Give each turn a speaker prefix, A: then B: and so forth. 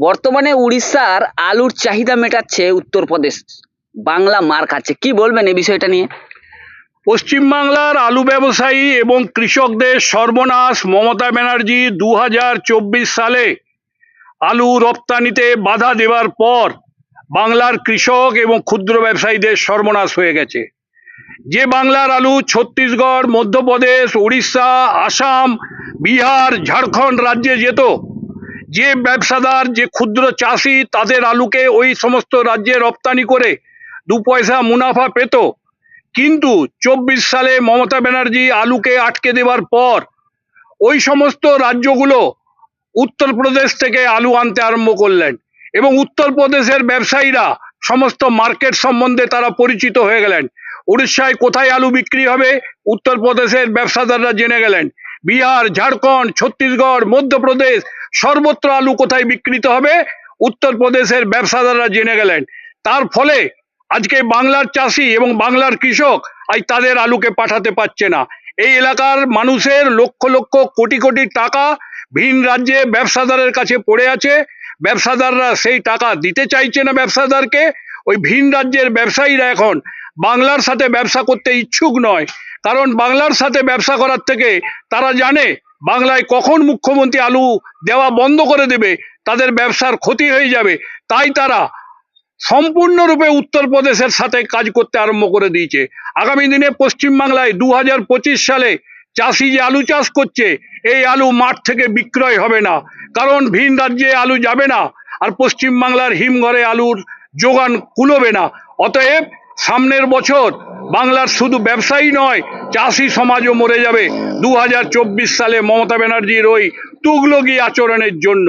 A: বর্তমানে উড়িষ্যার আলুর চাহিদা মেটাচ্ছে উত্তরপ্রদেশ। বাংলা মার খাচ্ছে কি বলবেন এই বিষয়টা নিয়ে?
B: পশ্চিমবাংলার আলু ব্যবসায়ী এবং কৃষকদের সর্বনাশ মমতা ব্যানার্জি দু হাজার চব্বিশ সালে আলু রপ্তানিতে বাধা দেওয়ার পর বাংলার কৃষক এবং ক্ষুদ্র ব্যবসায়ীদের সর্বনাশ হয়ে গেছে। যে বাংলার আলু ছত্তিশগড়, মধ্যপ্রদেশ, উড়িষ্যা, আসাম, বিহার, ঝাড়খণ্ড রাজ্যে যেত যে ব্যবসাদার, যে ক্ষুদ্র চাষি, তাদের আলুকে ওই সমস্ত রাজ্যে রপ্তানি করে দু পয়সা মুনাফা পেত। কিন্তু চব্বিশ সালে মমতা ব্যানার্জি আলুকে আটকে দেওয়ার পর ওই সমস্ত রাজ্যগুলো উত্তরপ্রদেশ থেকে আলু আনতে আরম্ভ করলেন এবং উত্তরপ্রদেশের ব্যবসায়ীরা সমস্ত মার্কেট সম্বন্ধে তারা পরিচিত হয়ে গেলেন। উড়িষ্যায় কোথায় আলু বিক্রি হবে? উত্তরপ্রদেশের ব্যবসাদাররা জেনে গেলেন। বিহার, ঝাড়খণ্ড, ছত্তিশগড়, মধ্যপ্রদেশ সর্বত্র আলু কোথায় বিক্রিত হবে? উত্তরপ্রদেশের ব্যবসাদাররা জেনে গেলেন। তার ফলে আজকে বাংলার চাষি এবং বাংলার কৃষক আজ তাদের আলুকে পাঠাতে পারছে না। এই এলাকার মানুষের লক্ষ লক্ষ কোটি কোটি টাকা ভিন রাজ্যে ব্যবসাদারের কাছে পড়ে আছে। ব্যবসাদাররা সেই টাকা দিতে চাইছে না ব্যবসাদারকে। ওই ভিন রাজ্যের ব্যবসায়ীরা এখন বাংলার সাথে ব্যবসা করতে ইচ্ছুক নয়। কারণ বাংলার সাথে ব্যবসা করার থেকে তারা জানে বাংলায় কখন মুখ্যমন্ত্রী আলু দেওয়া বন্ধ করে দেবে, তাদের ব্যবসার ক্ষতি হয়ে যাবে। তাই তারা সম্পূর্ণরূপে উত্তরপ্রদেশের সাথে কাজ করতে আরম্ভ করে দিয়েছে। আগামী দিনে পশ্চিমবাংলায় দু হাজার পঁচিশ সালে চাষি যে আলু চাষ করছে, এই আলু মাঠ থেকে বিক্রয় হবে না। কারণ ভিন রাজ্যে আলু যাবে না, আর পশ্চিমবাংলার হিমঘরে আলুর যোগান কুলোবে না। অতএব সামনের বছর বাংলার শুধু ব্যবসায়ী নয়, চাষি সমাজও মরে যাবে। দু হাজার চব্বিশ সালে মমতা ব্যানার্জির ওই তুগলকি আচরণের জন্য।